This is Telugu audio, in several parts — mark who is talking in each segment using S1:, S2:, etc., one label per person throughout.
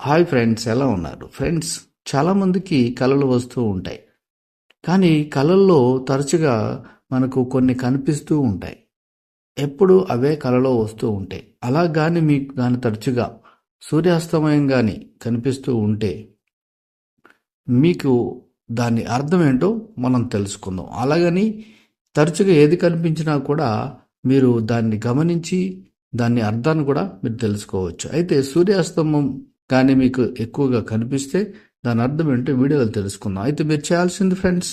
S1: హాయ్ ఫ్రెండ్స్ ఎలా ఉన్నారు? ఫ్రెండ్స్ చాలామందికి కళలు వస్తూ ఉంటాయి. కానీ కళల్లో తరచుగా మనకు కొన్ని కనిపిస్తూ ఉంటాయి. ఎప్పుడు అవే కళలో వస్తూ ఉంటాయి. అలా కానీ మీకు కానీ తరచుగా సూర్యాస్తమయం కానీ కనిపిస్తూ ఉంటే మీకు దాని అర్థం ఏంటో మనం తెలుసుకుందాం. అలాగని తరచుగా ఏది కనిపించినా కూడా మీరు దాన్ని గమనించి దాని అర్థాన్ని కూడా మీరు తెలుసుకోవచ్చు. అయితే సూర్యాస్తమం కానీ మీకు ఎక్కువగా కనిపిస్తే దాని అర్థం ఏంటో వీడియోలు తెలుసుకుందాం. అయితే మీరు చేయాల్సింది ఫ్రెండ్స్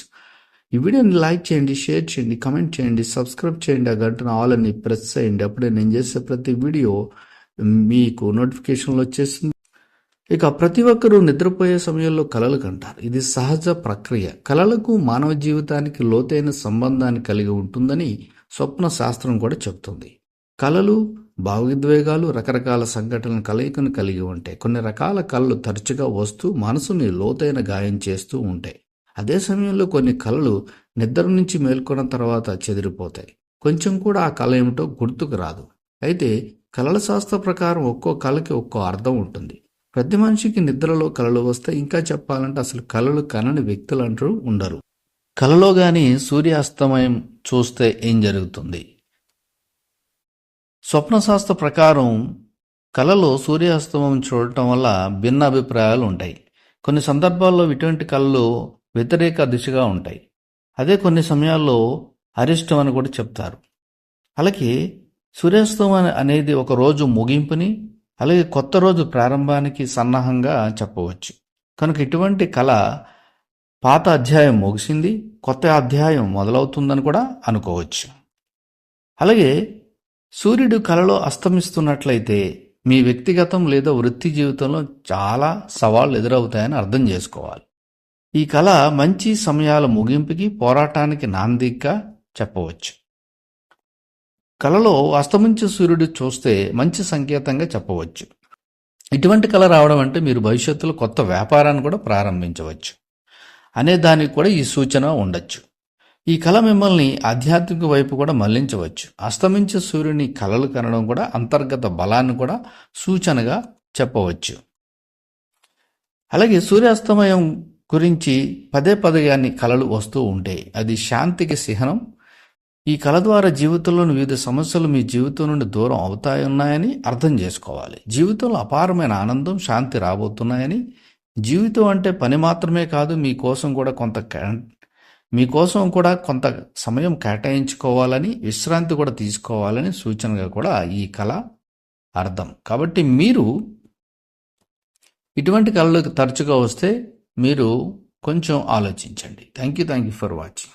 S1: ఈ వీడియోని లైక్ చేయండి షేర్ చేయండి కమెంట్ చేయండి సబ్స్క్రైబ్ చేయండి ఆ గంటను ఆల్ అని ప్రెస్ చేయండి. అప్పుడే నేను చేసే ప్రతి వీడియో మీకు నోటిఫికేషన్లు వచ్చేస్తుంది. ఇక ప్రతి ఒక్కరూ నిద్రపోయే సమయంలో కలలు కంటారు. ఇది సహజ ప్రక్రియ. కలలకు మానవ జీవితానికి లోతైన సంబంధాన్ని కలిగి ఉంటుందని స్వప్న శాస్త్రం కూడా చెప్తుంది. కలలు భావోద్వేగాలు రకరకాల సంఘటనల కలయికను కలిగి ఉంటాయి కొన్ని రకాల కళలు తరచుగా వస్తూ మనసుని లోతైన గాయం చేస్తూ ఉంటాయి. అదే సమయంలో కొన్ని కళలు నిద్ర నుంచి మేల్కొన్న తర్వాత చెదిరిపోతాయి. కొంచెం కూడా ఆ కళ ఏమిటో గుర్తుకు రాదు. అయితే కళల శాస్త్ర ప్రకారం ఒక్కో కళకి ఒక్కో అర్థం ఉంటుంది. ప్రతి మనిషికి నిద్రలో కళలు వస్తే ఇంకా చెప్పాలంటే అసలు కళలు కనని వ్యక్తులు అంటూ ఉండరు. కళలో గాని సూర్యాస్తమయం చూస్తే ఏం జరుగుతుంది? స్వప్నశాస్త్ర ప్రకారం కళలో సూర్యాస్తమం చూడటం వల్ల భిన్న అభిప్రాయాలు ఉంటాయి. కొన్ని సందర్భాల్లో ఇటువంటి కళలు వ్యతిరేక దిశగా ఉంటాయి. అదే కొన్ని సమయాల్లో అరిష్టం అని కూడా చెప్తారు. అలాగే సూర్యాస్తమం అనేది ఒక రోజు ముగింపుని అలాగే కొత్త రోజు ప్రారంభానికి సన్నాహంగా చెప్పవచ్చు. కనుక ఇటువంటి కళ పాత అధ్యాయం ముగిసింది కొత్త అధ్యాయం మొదలవుతుందని కూడా అనుకోవచ్చు. అలాగే సూర్యుడు కలలో అస్తమిస్తున్నట్లయితే మీ వ్యక్తిగతం లేదా వృత్తి జీవితంలో చాలా సవాళ్ళు ఎదురవుతాయని అర్థం చేసుకోవాలి. ఈ కళ మంచి సమయాల ముగింపుకి పోరాటానికి నాందిగా చెప్పవచ్చు. కళలో అస్తమించే సూర్యుడు చూస్తే మంచి సంకేతంగా చెప్పవచ్చు. ఇటువంటి కళ రావడం అంటే మీరు భవిష్యత్తులో కొత్త వ్యాపారాన్ని కూడా ప్రారంభించవచ్చు. అనే దానికి కూడా ఈ సూచన ఉండొచ్చు. ఈ కళ మిమ్మల్ని ఆధ్యాత్మిక వైపు కూడా మళ్ళించవచ్చు. అస్తమించే సూర్యుని కళలు కనడం కూడా అంతర్గత బలాన్ని కూడా సూచనగా చెప్పవచ్చు. అలాగే సూర్యాస్తమయం గురించి పదే పదే అని కళలు వస్తూ ఉంటాయి అది శాంతికి చిహ్నం ఈ కళ ద్వారా జీవితంలోని వివిధ సమస్యలు మీ జీవితం నుండి దూరం అవుతాయున్నాయని అర్థం చేసుకోవాలి. జీవితంలో అపారమైన ఆనందం శాంతి రాబోతున్నాయని. జీవితం అంటే పని మాత్రమే కాదు మీకోసం కూడా కొంత మీకోసం కూడా కొంత సమయం కేటాయించుకోవాలని విశ్రాంతి కూడా తీసుకోవాలని సూచనగా కూడా ఈ కళ అర్థం. కాబట్టి మీరు ఇటువంటి కళలకు తరచుగా వస్తే మీరు కొంచెం ఆలోచించండి. Thank you thank you for watching